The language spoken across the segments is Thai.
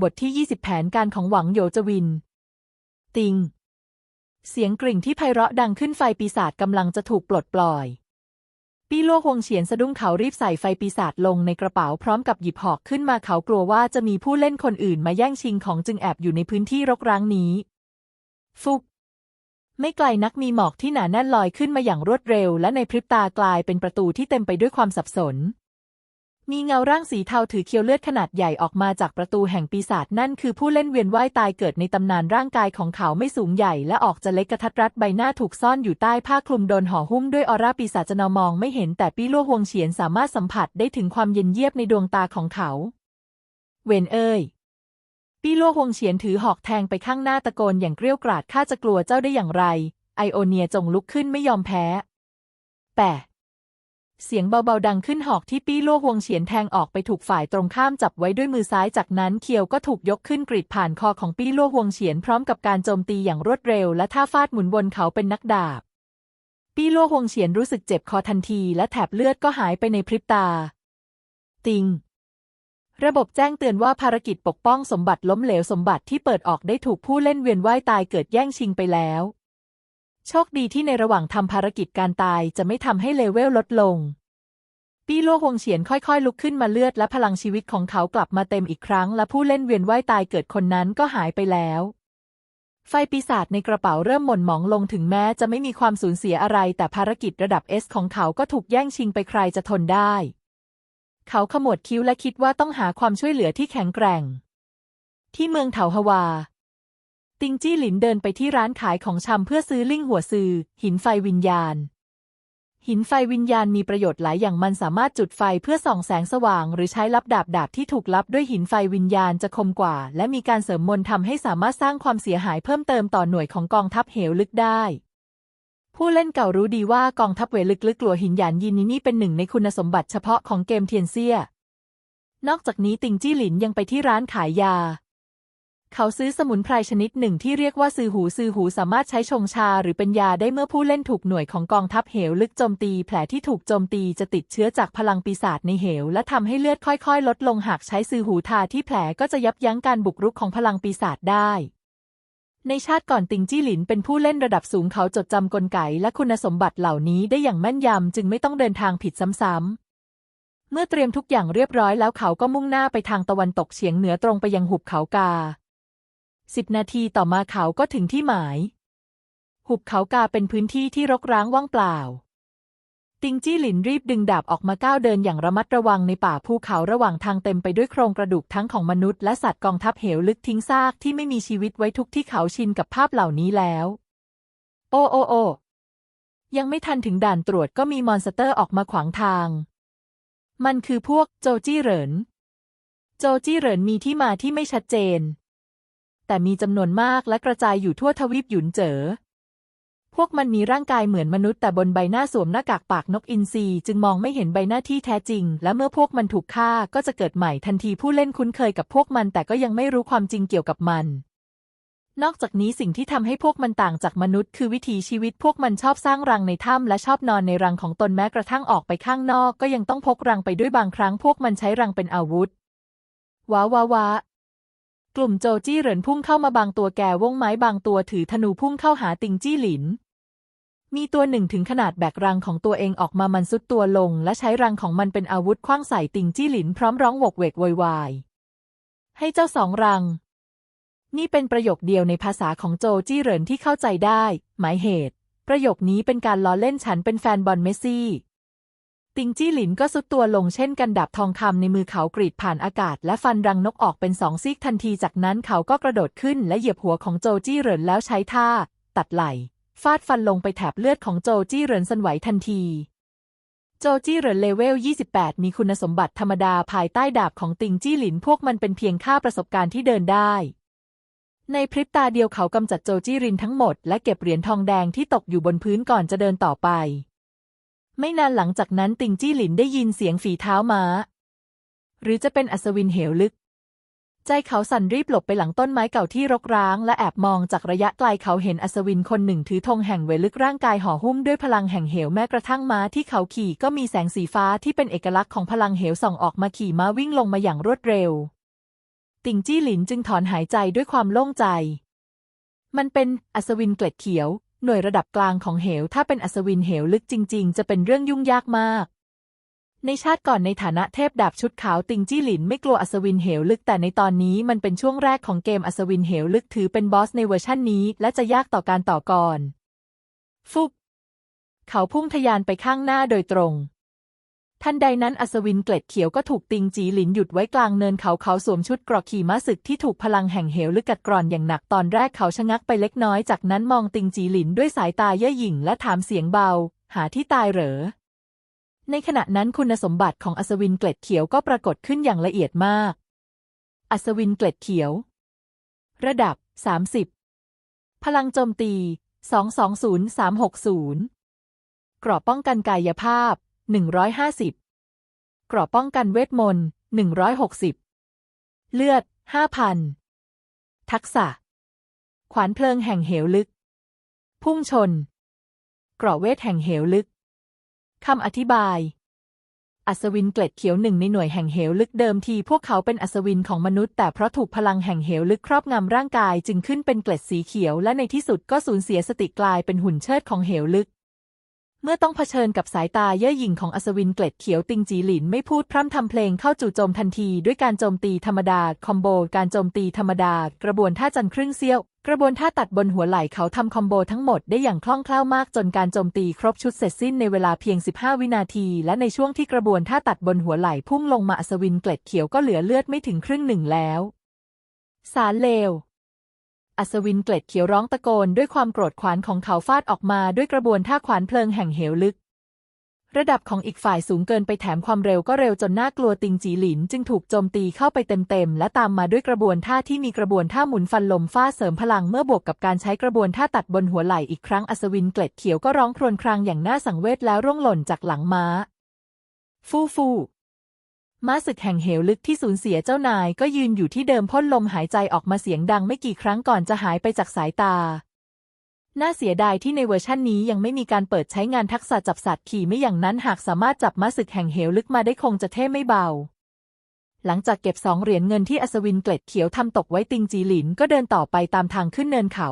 บทที่ 20 แผนการของหวังโยจวิน ติง เสียงกริ่งที่ไพเราะดังขึ้นไฟปีศาจกำลังจะถูกปลดปล่อย ปี้ลัวฮวงเฉียนสะดุ้งเขารีบใส่ไฟปีศาจลงในกระเป๋าพร้อมกับหยิบหอกขึ้นมาเขากลัวว่าจะมีผู้เล่นคนอื่นมาแย่งชิงของจึงแอบอยู่ในพื้นที่รกร้างนี้ ฟุก ไม่ไกลนักมีหมอกที่หนาแน่นลอยขึ้นมาอย่างรวดเร็ว และในพริบตากลายเป็นประตูที่เต็มไปด้วยความสับสน มีเงาร่างสีเทาถือเคียวเลือดขนาดใหญ่ออกมาจากประตูแห่งปีศาจนั่นคือผู้เล่นเวียนว่ายตายเกิดในตำนานร่างกายของเขาไม่สูงใหญ่และออกจะเล็กกระทัดรัดใบหน้าถูกซ่อนอยู่ใต้ผ้าคลุมโดนห่อหุ้มด้วยออร่าปีศาจนมองไม่เห็นแต่ปี้ลั่วฮวงเฉียนสามารถสัมผัสได้ถึงความเย็นเยียบในดวงตาของเขา เวนเอ้ยปี้ลั่วฮวงเฉียนถือหอกแทงไปข้างหน้าตะโกนอย่างเกรี้ยวกราดข้าจะกลัวเจ้าได้อย่างไร ไอโอเนียจงลุกขึ้นไม่ยอมแพ้ แปะ เสียงเบาๆดังขึ้นหอกที่ปี้ล่วฮวงเฉียนแทงออกไปถูกฝ่ายตรงข้ามจับไว้ด้วยมือซ้ายจากนั้นเคียวก็ถูกยกขึ้นกรีดผ่านคอของปี้ล่วฮวงเฉียนพร้อมกับการโจมตีอย่างรวดเร็ว และท่าฟาดหมุนวนเขาเป็นนักดาบ ปี้ล่วฮวงเฉียนรู้สึกเจ็บคอทันที และแถบเลือดก็หายไปในพริบตา ติง ระบบแจ้งเตือนว่าภารกิจปกป้องสมบัติล้มเหลวสมบัติที่เปิดออกได้ถูกผู้เล่นเวียนว่ายตายเกิดแย่งชิงไปแล้ว โชคดีที่ในระหว่างทำภารกิจการตายจะไม่ทำให้เลเวลลดลง ปี้ล่วฮวงเฉียนค่อยๆ ลุกขึ้นมาเลือดและพลังชีวิตของเขากลับมาเต็มอีกครั้ง และผู้เล่นเวียนว่ายตายเกิดคนนั้นก็หายไปแล้ว ไฟปีศาจในกระเป๋าเริ่มหม่นหมองลงถึงแม้จะไม่มีความสูญเสียอะไร แต่ภารกิจระดับเอสของเขาก็ถูกแย่งชิงไปใครจะทนได้ เขาขมวดคิ้วและคิดว่าต้องหาความช่วยเหลือที่แข็งแกร่ง ที่เมืองเถาฮวา ติงจี้หลินเดินไปที่ร้านขายของชำเพื่อซื้อลิ่งหัวซือ หินไฟวิญญาณ หินไฟวิญญาณมีประโยชน์หลายอย่างมันสามารถจุดไฟเพื่อส่องแสงสว่าง หรือใช้ลับดาบดาบที่ถูกลับด้วยหินไฟวิญญาณจะคมกว่า และมีการเสริมมนต์ทำให้สามารถสร้างความเสียหายเพิ่มเติมต่อหน่วยของกองทัพเหวลึกได้ผู้เล่นเก่ารู้ดีว่ากองทัพเหวลึกลึกกลัวหินหยานยินนี่เป็นหนึ่งในคุณสมบัติเฉพาะของเกมเทียนเซีย นอกจากนี้ติงจี้หลินยังไปที่ร้านขายยา เขาซื้อสมุนไพรชนิดหนึ่งที่เรียกว่าซือหูซือหูสามารถใช้ชงชาหรือเป็นยาได้เมื่อผู้เล่นถูกหน่วยของกองทัพเหวลึกโจมตี แผลที่ถูกโจมตีจะติดเชื้อจากพลังปีศาจในเหว และทำให้เลือดค่อยๆ ลดลงหากใช้ซือหูทาที่แผลก็จะยับยั้งการบุกรุกของพลังปีศาจได้ในชาติก่อนติงจี้หลินเป็นผู้เล่นระดับสูงเขาจดจำกลไกและคุณสมบัติเหล่านี้ได้อย่างแม่นยำจึงไม่ต้องเดินทางผิดซ้ำๆ เมื่อเตรียมทุกอย่างเรียบร้อยแล้วเขาก็มุ่งหน้าไปทางตะวันตกเฉียงเหนือตรงไปยังหุบเขากา สิบนาทีต่อมาเขาก็ถึงที่หมาย หุบเขากาเป็นพื้นที่ที่รกร้างว่างเปล่า ติงจี้หลินรีบดึงดาบออกมาก้าวเดินอย่างระมัดระวังในป่าภูเขาระหว่างทางเต็มไปด้วยโครงกระดูกทั้งของมนุษย์และสัตว์กองทัพเหวลึกทิ้งซากที่ไม่มีชีวิตไว้ทุกที่เขาชินกับภาพเหล่านี้แล้ว โอโอโอยังไม่ทันถึงด่านตรวจก็มีมอนสเตอร์ออกมาขวางทาง มันคือพวกโจจี้เหริน โจจี้เหรินมีที่มาที่ไม่ชัดเจน แต่มีจำนวนมากและกระจายอยู่ทั่วทวีปหยุนเจ๋อ พวกมันมีร่างกายเหมือนมนุษย์แต่บนใบหน้าสวมหน้ากากปากนกอินทรีจึงมองไม่เห็นใบหน้าที่แท้จริง และเมื่อพวกมันถูกฆ่าก็จะเกิดใหม่ทันทีผู้เล่นคุ้นเคยกับพวกมันแต่ก็ยังไม่รู้ความจริงเกี่ยวกับมันนอกจากนี้สิ่งที่ทำให้พวกมันต่างจากมนุษย์คือวิถีชีวิตพวกมันชอบสร้างรังในถ้ำและชอบนอนในรังของตนแม้กระทั่งออกไปข้างนอกก็ยังต้องพกรังไปด้วยบางครั้งพวกมันใช้รังเป็นอาวุธว้าวว้าวว้า กลุ่มโจจี้เหรินพุ่งเข้ามาบางตัวแก่วงไม้บางตัวถือธนูพุ่งเข้าหาติงจี้หลิน มีตัวหนึ่งถึงขนาดแบกรังของตัวเองออกมามันซุดตัวลง และใช้รังของมันเป็นอาวุธคว้างใส่ติงจี้หลินพร้อมร้องโวกเวกโวยวาย ให้เจ้าสองรัง นี่เป็นประโยคเดียวในภาษาของโจจี้เหรินที่เข้าใจได้ หมายเหตุ ประโยคนี้เป็นการล้อเล่นฉันเป็นแฟนบอลเมสซี่ ติงจี้หลินก็สุดตัวลงเช่นกันดาบทองคำในมือเขากรีดผ่านอากาศ และฟันรังนกออกเป็นสองซีกทันทีจากนั้นเขาก็กระโดดขึ้นและเหยียบหัวของโจจี้เหรินแล้วใช้ท่า ตัดไหล่ฟาดฟันลงไปแถบเลือดของโจจี้เหรินสั่นไหวทันที โจจี้เหรินเลเวล 28 มีคุณสมบัติธรรมดาภายใต้ดาบของติงจี้หลินพวกมันเป็นเพียงค่าประสบการณ์ที่เดินได้ในพริบตาเดียวเขากำจัดโจจี้รินทั้งหมดและเก็บเหรียญทองแดงที่ตกอยู่บนพื้นก่อนจะเดินต่อไป ไม่นานหลังจากนั้นติงจี้หลินได้ยินเสียงฝีเท้าม้า หรือจะเป็นอัศวินเหวลึก ใจเขาสั่นรีบหลบไปหลังต้นไม้เก่าที่รกร้าง และแอบมองจากระยะไกลเขาเห็นอัศวินคนหนึ่งถือธงแห่งเวลึกร่างกายห่อหุ้มด้วยพลังแห่งเหวแม้กระทั่งม้าที่เขาขี่ก็มีแสงสีฟ้าที่เป็นเอกลักษณ์ของพลังเหวส่องออกมาขี่ม้าวิ่งลงมาอย่างรวดเร็ว ติงจี้หลินจึงถอนหายใจด้วยความโล่งใจ มันเป็นอัศวินเกล็ดเขียว หน่วยระดับกลางของเหวถ้าเป็นอัศวินเหวลึกจริง ๆ จะเป็นเรื่องยุ่งยากมาก ในชาติก่อนในฐานะเทพดาบชุดขาวติงจี้หลินไม่กลัวอัศวินเหวลึกแต่ในตอนนี้มันเป็นช่วงแรกของเกมอัศวินเหวลึกถือเป็นบอสในเวอร์ชั่นนี้ และจะยากต่อการต่อกรฟุบเขาพุ่งทะยานไปข้างหน้าโดยตรง ทันใดนั้นอัศวินเกล็ดเขียวก็ถูกติงจีหลินหยุดไว้กลางเนินเขาเขาสวมชุดเกรอกขี่ม้าศึกที่ถูกพลังแห่งเหวลึกกัดกร่อนอย่างหนักตอนแรกเขาชะงักไปเล็กน้อยจากนั้นมองติงจีหลินด้วยสายตาเย่อหยิ่งและถามเสียงเบา หาที่ตายเหรอ ในขณะนั้นคุณสมบัติของอัศวินเกล็ดเขียวก็ปรากฏขึ้นอย่างละเอียดมาก อัศวินเกล็ดเขียว ระดับ 30 พลังโจมตี 220360 กรอบป้องกันกายภาพ 150กรอบป้องกันเวทมนต์ 160 เลือด 5,000 ทักษะ ขวานเพลิงแห่งเหวลึก พุ่งชน เกราะเวทแห่งเหวลึก คำอธิบาย อัศวินเกล็ดเขียวหนึ่งในหน่วยแห่งเหวลึกเดิมทีพวกเขาเป็นอัศวินของมนุษย์ แต่เพราะถูกพลังแห่งเหวลึกครอบงำร่างกายจึงขึ้นเป็นเกล็ดสีเขียวและในที่สุดก็สูญเสียสติกลายเป็นหุ่นเชิดของเหวลึก เมื่อต้องเผชิญกับสายตาเย่อหยิ่งของอัศวินเกล็ดเขียวติงจีหลินไม่พูดพร่ำทำเพลงเข้าจู่โจมทันทีด้วยการโจมตีธรรมดา คอมโบ การโจมตีธรรมดา กระบวนท่าจันครึ่งเสี้ยว กระบวนท่าตัดบนหัวไหล่เขาทำคอมโบทั้งหมดได้อย่างคล่องแคล่วมากจนการโจมตีครบชุดเสร็จสิ้นในเวลาเพียง 15 วินาที และในช่วงที่กระบวนท่าตัดบนหัวไหล่พุ่งลงมาอัศวินเกล็ดเขียวก็เหลือเลือดไม่ถึงครึ่งหนึ่งแล้ว สารเลว อัศวินเกล็ดเขียวร้องตะโกนด้วยความโกรธขวานของเขาฟาดออกมาด้วยกระบวนท่าขวานเพลิงแห่งเหวลึก ระดับของอีกฝ่ายสูงเกินไปแถมความเร็วก็เร็วจนน่ากลัวติงจีหลินจึงถูกโจมตีเข้าไปเต็มๆและตามมาด้วยกระบวนท่าที่มีกระบวนท่าหมุนฟันลมฟาดเสริมพลังเมื่อบวกกับการใช้กระบวนท่าตัดบนหัวไหล่อีกครั้งอัศวินเกล็ดเขียวก็ร้องครวญครางอย่างน่าสังเวชแล้วร่วงหล่นจากหลังม้า ฟู่ฟู่ ม้าศึกแห่งเหวลึกที่สูญเสียเจ้านายก็ยืนอยู่ที่เดิมพ่นลมหายใจออกมาเสียงดังไม่กี่ครั้งก่อนจะหายไปจากสายตา น่าเสียดายที่ในเวอร์ชั่นนี้ยังไม่มีการเปิดใช้งานทักษะจับสัตว์ขี่ไม่อย่างนั้นหากสามารถจับม้าศึกแห่งเหวลึกมาได้คงจะเท่ไม่เบา หลังจากเก็บสองเหรียญเงินที่อัศวินเกล็ดเขียวทำตกไว้ติงจีหลินก็เดินต่อไปตามทางขึ้นเนินเขา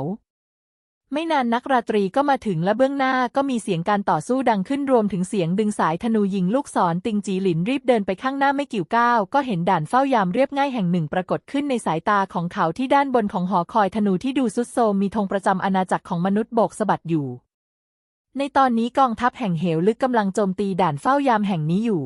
ไม่นานนักราตรีก็มาถึงและเบื้องหน้าก็มีเสียงการต่อสู้ดังขึ้นรวมถึงเสียงดึงสายธนูยิงลูกศรติงจีหลินรีบเดินไปข้างหน้าไม่กี่ก้าวก็เห็นด่านเฝ้ายามเรียบง่ายแห่งหนึ่งปรากฏขึ้นในสายตาของเขาที่ด้านบนของหอคอยธนูที่ดูสุดโทมมีธงประจำอาณาจักรของมนุษย์โบกสะบัดอยู่ ในตอนนี้กองทัพแห่งเหวลึกกำลังโจมตีด่านเฝ้ายามแห่งนี้อยู่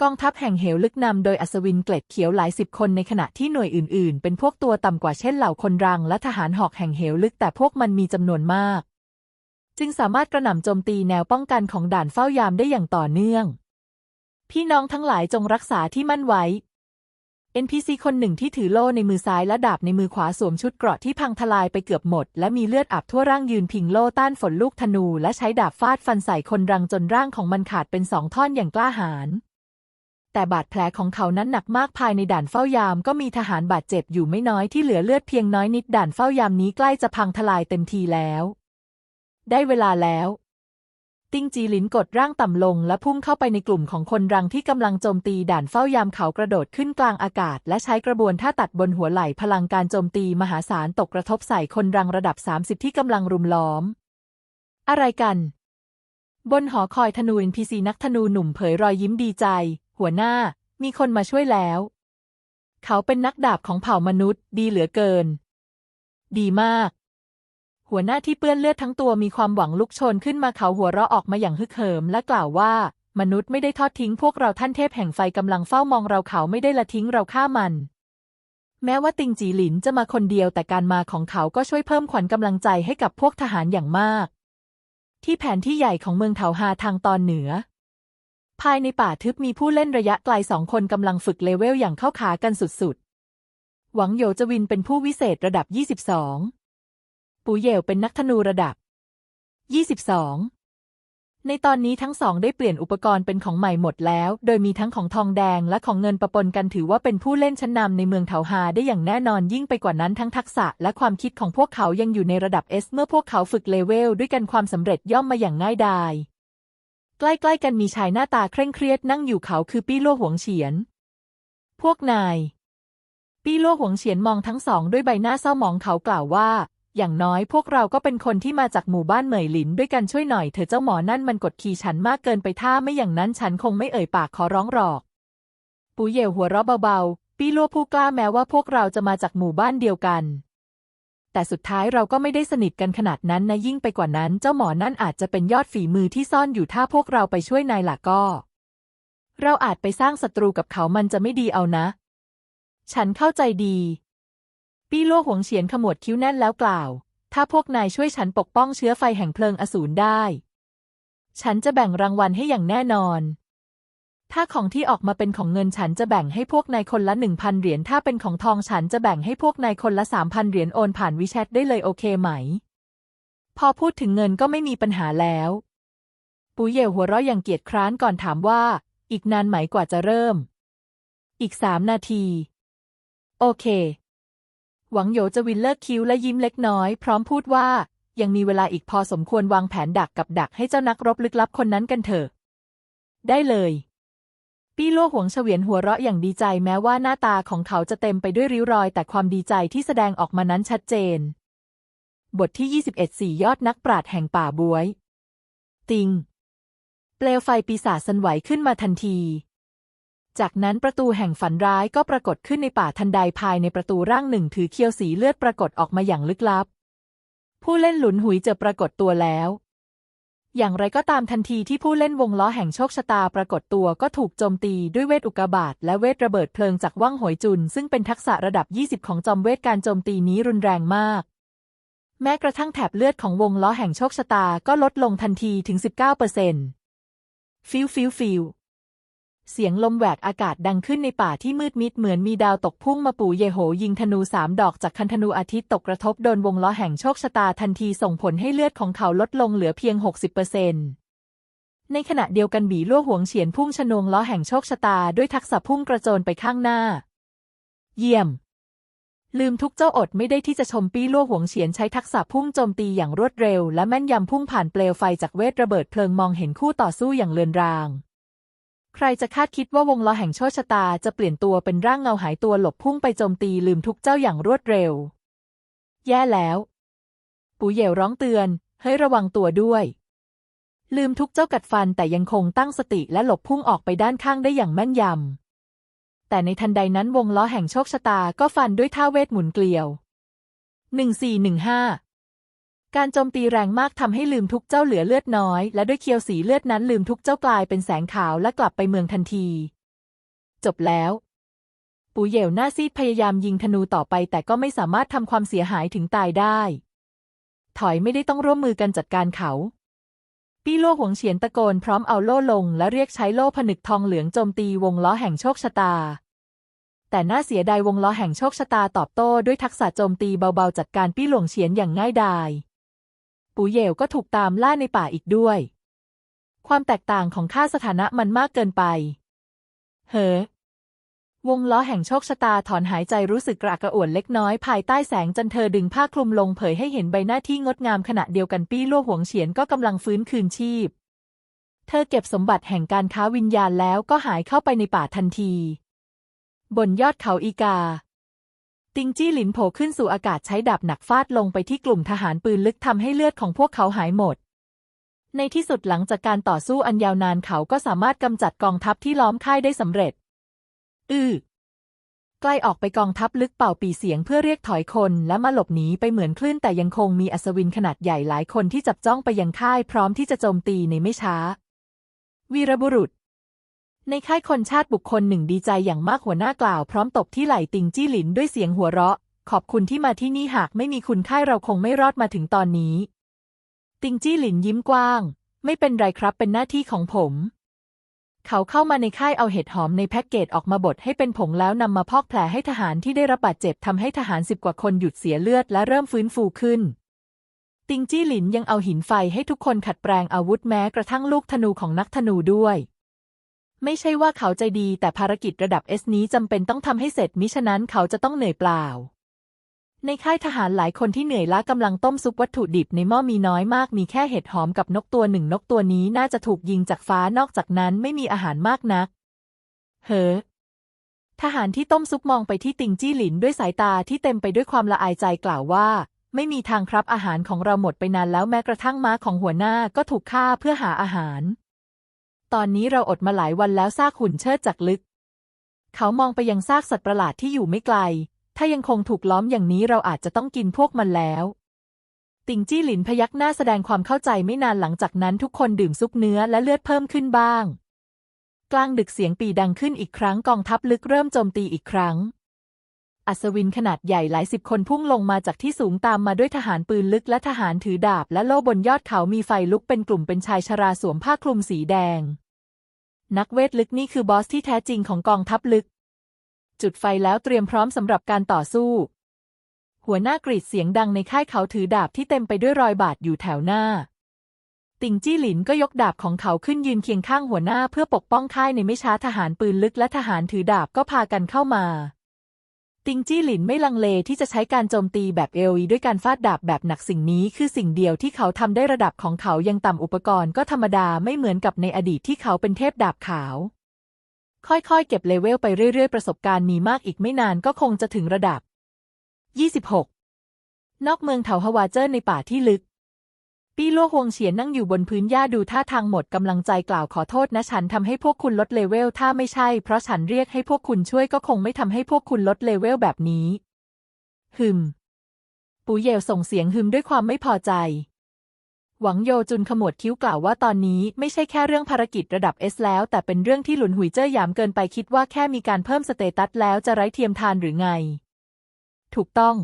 กองทัพแห่งเหวลึกนำโดยอัศวินเกล็ดเขียวหลายสิบคนในขณะที่หน่วยอื่น ๆ เป็นพวกตัวต่ำกว่าเช่นเหล่าคนรังและทหารหอกแห่งเหวลึกแต่พวกมันมีจำนวนมาก จึงสามารถกระหน่ำโจมตีแนวป้องกันของด่านเฝ้ายามได้อย่างต่อเนื่อง พี่น้องทั้งหลายจงรักษาที่มั่นไว้ NPC คนหนึ่งที่ถือโล่ในมือซ้ายและดาบในมือขวาสวมชุดเกราะที่พังทลายไปเกือบหมด และมีเลือดอาบทั่วร่างยืนพิงโล่ต้านฝนลูกธนู และใช้ดาบฟาดฟันใส่คนรังจนร่างของมันขาดเป็นสองท่อนอย่างกล้าหาญ แต่บาดแผลของเขานั้นหนักมากภายในด่านเฝ้ายามก็มีทหารบาดเจ็บอยู่ไม่น้อยที่เหลือเลือดเพียงน้อยนิดด่านเฝ้ายามนี้ใกล้จะพังทลายเต็มทีแล้ว ได้เวลาแล้ว ติ้งจีหลินกดร่างต่ำลงและพุ่งเข้าไปในกลุ่มของคนรังที่กำลังโจมตีด่านเฝ้ายามเขากระโดดขึ้นกลางอากาศ และใช้กระบวนท่าตัดบนหัวไหล่พลังการโจมตีมหาศาลตกกระทบใส่คนรังระดับ 30 ที่กำลังรุมล้อม อะไรกันบนหอคอยธนู NPC นักธนูหนุ่มเผยรอยยิ้มดีใจ หัวหน้า มีคนมาช่วยแล้ว เขาเป็นนักดาบของเผ่ามนุษย์ ดีเหลือเกิน ดีมาก หัวหน้าที่เปื้อนเลือดทั้งตัวมีความหวังลุกโชนขึ้นมาเขาหัวเราะออกมาอย่างฮึกเหิมและกล่าวว่ามนุษย์ไม่ได้ทอดทิ้งพวกเราท่านเทพแห่งไฟกำลังเฝ้ามองเราเขาไม่ได้ละทิ้งเราฆ่ามัน แม้ว่าติงจีหลินจะมาคนเดียวแต่การมาของเขาก็ช่วยเพิ่มขวัญกำลังใจให้กับพวกทหารอย่างมาก ที่แผนที่ใหญ่ของเมืองเถาฮาทางตอนเหนือ ภายในป่าทึบมีผู้เล่นระยะไกลสองคนกำลังฝึกเลเวลอย่างเข้าขากันสุดๆ หวังโยจวินเป็นผู้วิเศษระดับ 22 ปูเย่วเป็นนักธนูระดับ 22 ในตอนนี้ทั้งสองได้เปลี่ยนอุปกรณ์เป็นของใหม่หมดแล้ว โดยมีทั้งของทองแดงและของเงินประปนกันถือว่าเป็นผู้เล่นชั้นนำในเมืองเถาฮาได้อย่างแน่นอนยิ่งไปกว่านั้นทั้งทักษะและความคิดของพวกเขายังอยู่ในระดับ S เมื่อพวกเขาฝึกเลเวลด้วยกันความสำเร็จย่อมมาอย่างง่ายดาย ใกล้ๆกันมีชายหน้าตาเคร่งเครียดนั่งอยู่เขาคือปี้ล่วหวงเฉียน พวกนาย ปี้ล่วหวงเฉียนมองทั้งสองด้วยใบหน้าเศร้าหมองเขากล่าวว่า อย่างน้อยพวกเราก็เป็นคนที่มาจากหมู่บ้านเหมยหลินด้วยกันช่วยหน่อยเถอเจ้าหมอนั่นมันกดขี่ฉันมากเกินไปถ้าไม่อย่างนั้นฉันคงไม่เอ่ยปากขอร้องหรอก ปูเย่หัวเราะเบาๆ ปี้ล่วผู้กล้าแม้ว่าพวกเราจะมาจากหมู่บ้านเดียวกัน แต่สุดท้ายเราก็ไม่ได้สนิทกันขนาดนั้นนะยิ่งไปกว่านั้น เจ้าหมอนั่นอาจจะเป็นยอดฝีมือที่ซ่อนอยู่ถ้าพวกเราไปช่วยนายล่ะก็ เราอาจไปสร้างศัตรูกับเขามันจะไม่ดีเอานะ ฉันเข้าใจดี ปี้ลั่วหวงเฉียนขมวดคิ้วแน่นแล้วกล่าว ถ้าพวกนายช่วยฉันปกป้องเชื้อไฟแห่งเพลิงอสูรได้ ฉันจะแบ่งรางวัลให้อย่างแน่นอน ถ้าของที่ออกมาเป็นของเงินฉันจะแบ่งให้พวกนายคนละหนึ่งพันเหรียญ ถ้าเป็นของทองฉันจะแบ่งให้พวกนายคนละสามพันเหรียญ โอนผ่านวิแชทได้เลยโอเคไหม พอพูดถึงเงินก็ไม่มีปัญหาแล้ว ปูเย่หัวเราะอย่างเกียจคร้านก่อนถามว่า อีกนานไหมกว่าจะเริ่ม อีกสามนาที โอเค หวังโยจะวินเลิกคิ้วและยิ้มเล็กน้อย พร้อมพูดว่า ยังมีเวลาอีกพอสมควรวางแผนดักกับดักให้เจ้านักรบลึกลับคนนั้นกันเถอะ ได้เลย ปี้ลั่วหวงเฉวียนหัวเราะอย่างดีใจแม้ว่าหน้าตาของเขาจะเต็มไปด้วยริ้วรอย แต่ความดีใจที่แสดงออกมานั้นชัดเจน บทที่ 21สี่ยอดนักปราดแห่งป่าบวย ติง เปลวไฟปีศาจสันไหวขึ้นมาทันที จากนั้นประตูแห่งฝันร้ายก็ปรากฏขึ้นในป่าทันใดภายในประตูร่างหนึ่งถือเคียวสีเลือดปรากฏออกมาอย่างลึกลับ ผู้เล่นหลุนหุยเจอปรากฏตัวแล้ว อย่างไรก็ตามทันทีที่ผู้เล่นวงล้อแห่งโชคชะตาปรากฏตัวก็ถูกโจมตีด้วยเวทอุกกาบาตและเวทระเบิดเพลิงจากว่างหอยจุน ซึ่งเป็นทักษะระดับ 20 ของจอมเวทการโจมตีนี้รุนแรงมาก แม้กระทั่งแถบเลือดของวงล้อแห่งโชคชะตาก็ลดลงทันทีถึง 19%ฟิวฟิวฟิว เสียงลมแหวกอากาศดังขึ้นในป่าที่มืดมิดเหมือนมีดาวตกพุ่งมาปู่เยโหยิงธนูสามดอกจากคันธนูอาทิตย์ตกกระทบโดนวงล้อแห่งโชคชะตาทันทีส่งผลให้เลือดของเขาลดลงเหลือเพียง 60%ในขณะเดียวกันบีล่วหวงเฉียนพุ่งชนวงล้อแห่งโชคชะตาด้วยทักษะพุ่งกระโจนไปข้างหน้า เยี่ยม ลืมทุกเจ้าอดไม่ได้ที่จะชมปี้ล่วหวงเฉียนใช้ทักษะพุ่งโจมตีอย่างรวดเร็ว และแม่นยำพุ่งผ่านเปลวไฟจากเวทระเบิดเพลิงมองเห็นคู่ต่อสู้อย่างเลือนราง ใครจะคาดคิดว่าวงล้อแห่งโชคชะตาจะเปลี่ยนตัวเป็นร่างเงาหายตัวหลบพุ่งไปโจมตีลืมทุกเจ้าอย่างรวดเร็ว แย่แล้ว ปู่เหยวร้องเตือนเฮ้ระวังตัวด้วย ลืมทุกเจ้ากัดฟันแต่ยังคงตั้งสติและหลบพุ่งออกไปด้านข้างได้อย่างแม่นยำ แต่ในทันใดนั้นวงล้อแห่งโชคชะตาก็ฟันด้วยท่าเวทหมุนเกลียว 1415 การโจมตีแรงมากทำให้ลืมทุกเจ้าเหลือเลือดน้อย และด้วยเคียวสีเลือดนั้นลืมทุกเจ้ากลายเป็นแสงขาวและกลับไปเมืองทันที จบแล้ว ปูเหยวหน้าซีดพยายามยิงธนูต่อไป แต่ก็ไม่สามารถทำความเสียหายถึงตายได้ ถอยไม่ได้ต้องร่วมมือกันจัดการเขา ปี้โล่หวงเฉียนตะโกนพร้อมเอาโล่ลง และเรียกใช้โล่ผนึกทองเหลืองโจมตีวงล้อแห่งโชคชะตาแต่น่าเสียดายวงล้อแห่งโชคชะตาตอบโต้ด้วยทักษะโจมตีเบาๆ จัดการปี้หลวงเฉียนอย่างง่ายดาย ปู่เยวก็ถูกตามล่าในป่าอีกด้วย ความแตกต่างของค่าสถานะมันมากเกินไป เฮ้อวงล้อแห่งโชคชะตาถอนหายใจรู้สึกกระอักกระอ่วนเล็กน้อยภายใต้แสงจันเธอดึงผ้าคลุมลงเผยให้เห็นใบหน้าที่งดงามขณะเดียวกันปี้ลั่วหวงเฉียนก็กำลังฟื้นคืนชีพ เธอเก็บสมบัติแห่งการค้าวิญญาณแล้วก็หายเข้าไปในป่าทันที บนยอดเขาอีกา ติงจี้หลินโผล่ขึ้นสู่อากาศใช้ดาบหนักฟาดลงไปที่กลุ่มทหารปืนลึกทำให้เลือดของพวกเขาหายหมด ในที่สุดหลังจากการต่อสู้อันยาวนานเขาก็สามารถกำจัดกองทัพที่ล้อมค่ายได้สำเร็จ อือใกล้ออกไปกองทัพลึกเป่าปีเสียงเพื่อเรียกถอยคนและมาหลบหนีไปเหมือนคลื่นแต่ยังคงมีอัศวินขนาดใหญ่หลายคนที่จับจ้องไปยังค่ายพร้อมที่จะโจมตีในไม่ช้า วีรบุรุษ ในค่ายคนชาติบุคคลหนึ่งดีใจอย่างมากหัวหน้ากล่าวพร้อมตบที่ไหล่ติงจี้หลินด้วยเสียงหัวเราะ ขอบคุณที่มาที่นี่หากไม่มีคุณค่ายเราคงไม่รอดมาถึงตอนนี้ ติงจี้หลินยิ้มกว้าง ไม่เป็นไรครับเป็นหน้าที่ของผม เขาเข้ามาในค่ายเอาเห็ดหอมในแพ็กเกจออกมาบดให้เป็นผงแล้วนำมาพอกแผลให้ทหารที่ได้รับบาดเจ็บทำให้ทหารสิบกว่าคนหยุดเสียเลือดและเริ่มฟื้นฟูขึ้น ติงจี้หลินยังเอาหินไฟให้ทุกคนขัดแปลงอาวุธแม้กระทั่งลูกธนูของนักธนูด้วย ไม่ใช่ว่าเขาใจดีแต่ภารกิจระดับเอสนี้จำเป็นต้องทำให้เสร็จมิฉะนั้นเขาจะต้องเหนื่อยเปล่า ในค่ายทหารหลายคนที่เหนื่อยล้ากำลังต้มซุปวัตถุดิบในหม้อมีน้อยมาก มีแค่เห็ดหอมกับนกตัวหนึ่งนกตัวนี้น่าจะถูกยิงจากฟ้านอกจากนั้นไม่มีอาหารมากนัก เฮ้อทหารที่ต้มซุปมองไปที่ติงจี้หลินด้วยสายตาที่เต็มไปด้วยความละอายใจกล่าวว่า ไม่มีทางครับอาหารของเราหมดไปนานแล้วแม้กระทั่งม้าของหัวหน้าก็ถูกฆ่าเพื่อหาอาหาร ตอนนี้เราอดมาหลายวันแล้วซากหุ่นเชิดจากลึก เขามองไปยังซากสัตว์ประหลาดที่อยู่ไม่ไกล ถ้ายังคงถูกล้อมอย่างนี้เราอาจจะต้องกินพวกมันแล้ว ติงจี้หลินพยักหน้าแสดงความเข้าใจไม่นานหลังจากนั้นทุกคนดื่มซุปเนื้อและเลือดเพิ่มขึ้นบ้าง กลางดึกเสียงปีดังขึ้นอีกครั้งกองทัพลึกเริ่มโจมตีอีกครั้งอัศวินขนาดใหญ่หลายสิบคนพุ่งลงมาจากที่สูงตามมาด้วยทหารปืนลึกและทหารถือดาบและโล่บนยอดเขามีไฟลุกเป็นกลุ่มเป็นชายชราสวมผ้าคลุมสีแดง นักเวทลึกนี่คือบอสที่แท้จริงของกองทัพลึก จุดไฟแล้วเตรียมพร้อมสำหรับการต่อสู้ หัวหน้ากรีดเสียงดังในค่ายเขาถือดาบที่เต็มไปด้วยรอยบาดอยู่แถวหน้า ติงจี้หลินก็ยกดาบของเขาขึ้นยืนเคียงข้างหัวหน้าเพื่อปกป้องค่ายในไม่ช้าทหารปืนลึกและทหารถือดาบก็พากันเข้ามา ติงจี้หลินไม่ลังเลที่จะใช้การโจมตีแบบเอลีด้วยการฟาดดาบแบบหนักสิ่งนี้คือสิ่งเดียวที่เขาทำได้ระดับของเขายังต่ำอุปกรณ์ก็ธรรมดาไม่เหมือนกับในอดีตที่เขาเป็นเทพดาบขาว ค่อยๆ เก็บเลเวลไปเรื่อยๆ ประสบการณ์มีมากอีกไม่นานก็คงจะถึงระดับ 26 นอกเมืองเถาฮวาเจอร์ในป่าที่ลึก ปี้ลั่วฮวงเฉียนนั่งอยู่บนพื้นหญ้าดูท่าทางหมดกำลังใจกล่าวขอโทษนะฉันทำให้พวกคุณลดเลเวลถ้าไม่ใช่ เพราะฉันเรียกให้พวกคุณช่วยก็คงไม่ทำให้พวกคุณลดเลเวลแบบนี้ฮึม ปูเยลส่งเสียงฮึมด้วยความไม่พอใจ หวังโยจุนขมวดคิ้วกล่าวว่าตอนนี้ไม่ใช่แค่เรื่องภารกิจระดับ S แล้ว แต่เป็นเรื่องที่หลุนหุยเจ้อหยามเกินไปคิดว่าแค่มีการเพิ่มสเตตัสแล้วจะไร้เทียมทานหรือไง ถูกต้อง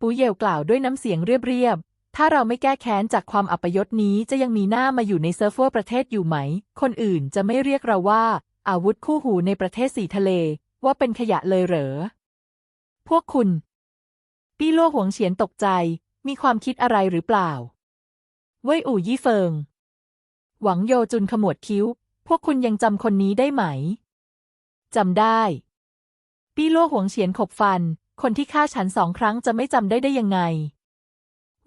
ปูเยลกล่าวด้วยน้ำเสียงเรียบ ถ้าเราไม่แก้แค้นจากความอัปยศนี้จะยังมีหน้ามาอยู่ในเซิร์ฟเวอร์ประเทศอยู่ไหม คนอื่นจะไม่เรียกเราว่า อาวุธคู่หูในประเทศสีทะเล ว่าเป็นขยะเลยเหรอ พวกคุณ ปี้ล่วหวงเฉียนตกใจ มีความคิดอะไรหรือเปล่า เว่ยอู่ยี่เฟิง หวังโยจุนขมวดคิ้ว พวกคุณยังจำคนนี้ได้ไหม จำได้ ปี้ล่วหวงเฉียนขบฟัน คนที่ฆ่าฉันสองครั้งจะไม่จำได้ได้ยังไง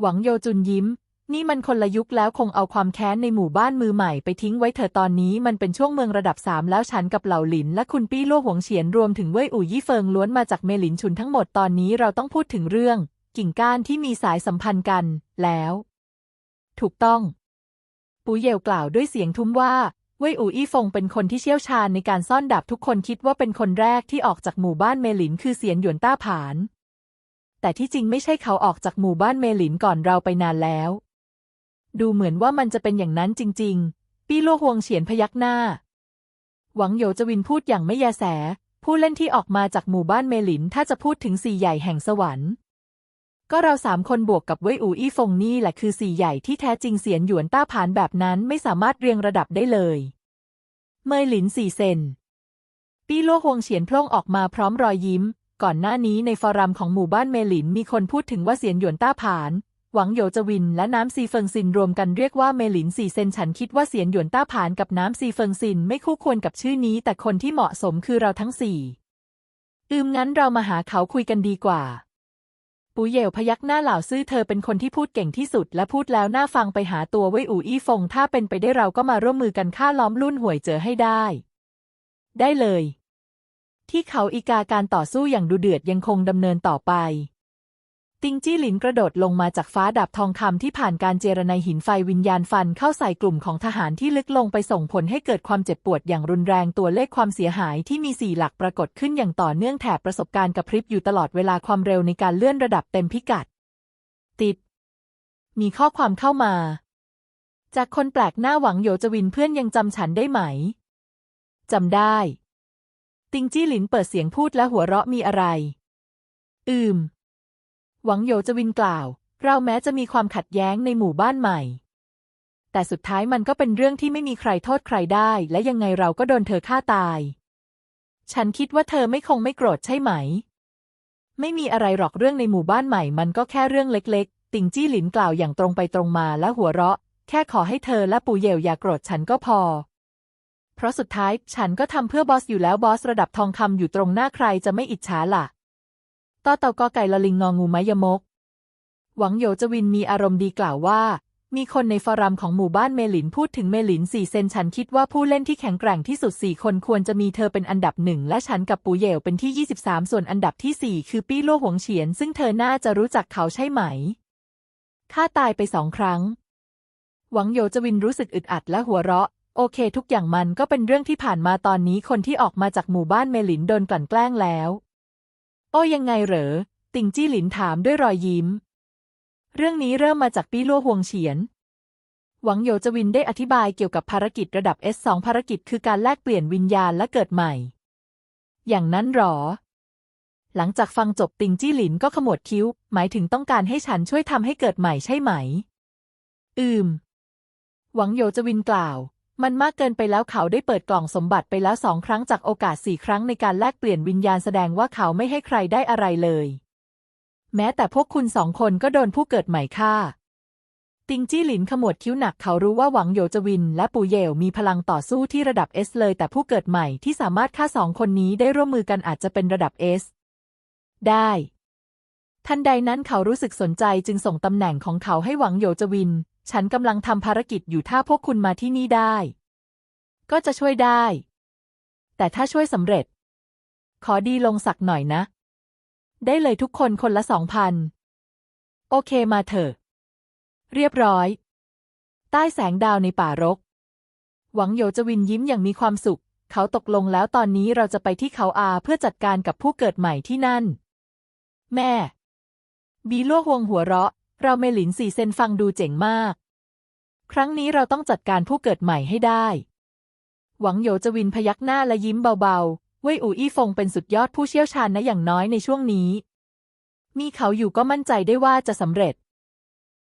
หวังโยจุนยิ้ม นี่มันคนละยุคแล้วคงเอาความแค้นในหมู่บ้านมือใหม่ไปทิ้งไว้เถอะตอนนี้มันเป็นช่วงเมืองระดับสามแล้วฉันกับเหล่าหลินและคุณปี้ล่วหวงเฉียนรวมถึงเว่ยอู่ยี่เฟิงล้วนมาจากเมลินชุนทั้งหมดตอนนี้เราต้องพูดถึงเรื่อง กิ่งก้านที่มีสายสัมพันธ์กัน แล้ว ถูกต้อง ปูเยวกล่าวด้วยเสียงทุ้มว่าเว่ยอู่อี้ฟงเป็นคนที่เชี่ยวชาญในการซ่อนดาบทุกคนคิดว่าเป็นคนแรกที่ออกจากหมู่บ้านเมลินคือเสียนหยวนต้าผาน แต่ที่จริงไม่ใช่เขาออกจากหมู่บ้านเมลินก่อนเราไปนานแล้ว ดูเหมือนว่ามันจะเป็นอย่างนั้นจริง ๆ ปี้ล่วฮวงเฉียนพยักหน้า หวังโยจวินพูดอย่างไม่แยแส ผู้เล่นที่ออกมาจากหมู่บ้านเมลินถ้าจะพูดถึงสี่ใหญ่แห่งสวรรค์ ก็เราสามคนบวกกับเว่ยอูอี้ฟงนี่แหละคือสี่ใหญ่ที่แท้จริงเสียนหยวนต้าผานแบบนั้นไม่สามารถเรียงระดับได้เลย เมยหลินสี่เซนปี้ล่วฮวงเฉียนพล่งออกมาพร้อมรอยยิ้ม ก่อนหน้านี้ในฟอรัมของหมู่บ้านเมลินมีคนพูดถึงว่าเสียนหยวนต้าผาน หวังโยจวินและน้ำซีเฟิงซินรวมกันเรียกว่าเมลินสี่เซนฉันคิดว่าเสียนหยวนต้าผานกับน้ำซีเฟิงซินไม่คู่ควรกับชื่อนี้ แต่คนที่เหมาะสมคือเราทั้งสี่อืมงั้นเรามาหาเขาคุยกันดีกว่า ปูเย่วพยักหน้าเหล่าซื่อเธอเป็นคนที่พูดเก่งที่สุด และพูดแล้วน่าฟังไปหาตัวเว่ยอู่อี้ฟง ถ้าเป็นไปได้เราก็มาร่วมมือกันฆ่าล้อมลุ่นห่วยเจอให้ได้ ได้เลย ที่เขาอีกาการต่อสู้อย่างดุเดือดยังคงดำเนินต่อไป ติงจี้หลินกระโดดลงมาจากฟ้าดับทองคำที่ผ่านการเจรไนหินไฟวิญญาณฟันเข้าใส่กลุ่มของทหารที่ลึกลงไปส่งผลให้เกิดความเจ็บปวดอย่างรุนแรงตัวเลขความเสียหายที่มีสี่หลักปรากฏขึ้นอย่างต่อเนื่องแถบประสบการณ์กระพริบอยู่ตลอดเวลาความเร็วในการเลื่อนระดับเต็มพิกัด ติด มีข้อความเข้ามา จากคนแปลกหน้าหวังโยจวินเพื่อนยังจำฉันได้ไหมจำได้ ติงจี้หลินเปิดเสียงพูดและหัวเราะมีอะไร อืม หวังโยวจวินกล่าว เราแม้จะมีความขัดแย้งในหมู่บ้านใหม่ แต่สุดท้ายมันก็เป็นเรื่องที่ไม่มีใครโทษใครได้ และยังไงเราก็โดนเธอฆ่าตาย ฉันคิดว่าเธอไม่คงไม่โกรธใช่ไหม ไม่มีอะไรหรอกเรื่องในหมู่บ้านใหม่ มันก็แค่เรื่องเล็ก ๆ ติงจี้หลินกล่าวอย่างตรงไปตรงมาและหัวเราะ แค่ขอให้เธอและปู่เยวอย่าโกรธฉันก็พอ เพราะสุดท้ายฉันก็ทำเพื่อบอสอยู่แล้วบอสระดับทองคำอยู่ตรงหน้าใครจะไม่อิจฉาล่ะต่อเต่ากอไก่ละลิงงองูไม้ยมก หวังโยจวินมีอารมณ์ดีกล่าวว่า มีคนในฟอรัมของหมู่บ้านเมลินพูดถึงเมลินสี่เซนฉันคิดว่าผู้เล่นที่แข็งแกร่งที่สุดสี่คนควรจะมีเธอเป็นอันดับหนึ่งและฉันกับปูเย่เป็นที่ 23 ส่วนอันดับที่สี่คือปี้โล่หวงเฉียน ซึ่งเธอน่าจะรู้จักเขาใช่ไหมข้าตายไปสองครั้ง หวังโยจวินรู้สึกอึดอัดและหัวเราะ โอเค ทุกอย่างมันก็เป็นเรื่องที่ผ่านมาตอนนี้คนที่ออกมาจากหมู่บ้านเมลินโดนกลั่นแกล้งแล้ว โอ้ยังไงเหรอ ติงจี้หลินถามด้วยรอยยิ้ม เรื่องนี้เริ่มมาจากปี้ลั่วหวงเฉียน หวังโยจวินได้อธิบายเกี่ยวกับภารกิจระดับ S2 ภารกิจคือการแลกเปลี่ยนวิญญาณและเกิดใหม่ อย่างนั้นหรอ หลังจากฟังจบติงจี้หลินก็ขมวดคิ้ว หมายถึงต้องการให้ฉันช่วยทำให้เกิดใหม่ใช่ไหม อืม หวังโยจวินกล่าว มันมากเกินไปแล้วเขาได้เปิดกล่องสมบัติไปแล้วสองครั้งจากโอกาสสี่ครั้งในการแลกเปลี่ยนวิญญาณแสดงว่าเขาไม่ให้ใครได้อะไรเลย แม้แต่พวกคุณสองคนก็โดนผู้เกิดใหม่ฆ่า ติงจี้หลินขมวดคิ้วหนักเขารู้ว่าหวังโยจวิน และปูเย่มีพลังต่อสู้ที่ระดับ S เลย แต่ผู้เกิดใหม่ที่สามารถฆ่าสองคนนี้ได้ร่วมมือกันอาจจะเป็นระดับ S ได้ทันใดนั้นเขารู้สึกสนใจจึงส่งตำแหน่งของเขาให้หวังโยจวิน ฉันกำลังทำภารกิจอยู่ถ้าพวกคุณมาที่นี่ได้ ก็จะช่วยได้ แต่ถ้าช่วยสำเร็จ ขอดีลงสักหน่อยนะ ได้เลยทุกคนคนละสองพัน โอเคมาเถอะ เรียบร้อย ใต้แสงดาวในป่ารก หวังโยจวินยิ้มอย่างมีความสุข เขาตกลงแล้วตอนนี้เราจะไปที่เขาอาเพื่อจัดการกับผู้เกิดใหม่ที่นั่น แม่ บีลั่วฮวงหัวเราะ เราเมลินสี่เซนฟังดูเจ๋งมาก ครั้งนี้เราต้องจัดการผู้เกิดใหม่ให้ได้ หวังโยจวินพยักหน้าและยิ้มเบาๆเว่ยอูอี้ฟงเป็นสุดยอดผู้เชี่ยวชาญนะอย่างน้อยในช่วงนี้ มีเขาอยู่ก็มั่นใจได้ว่าจะสำเร็จ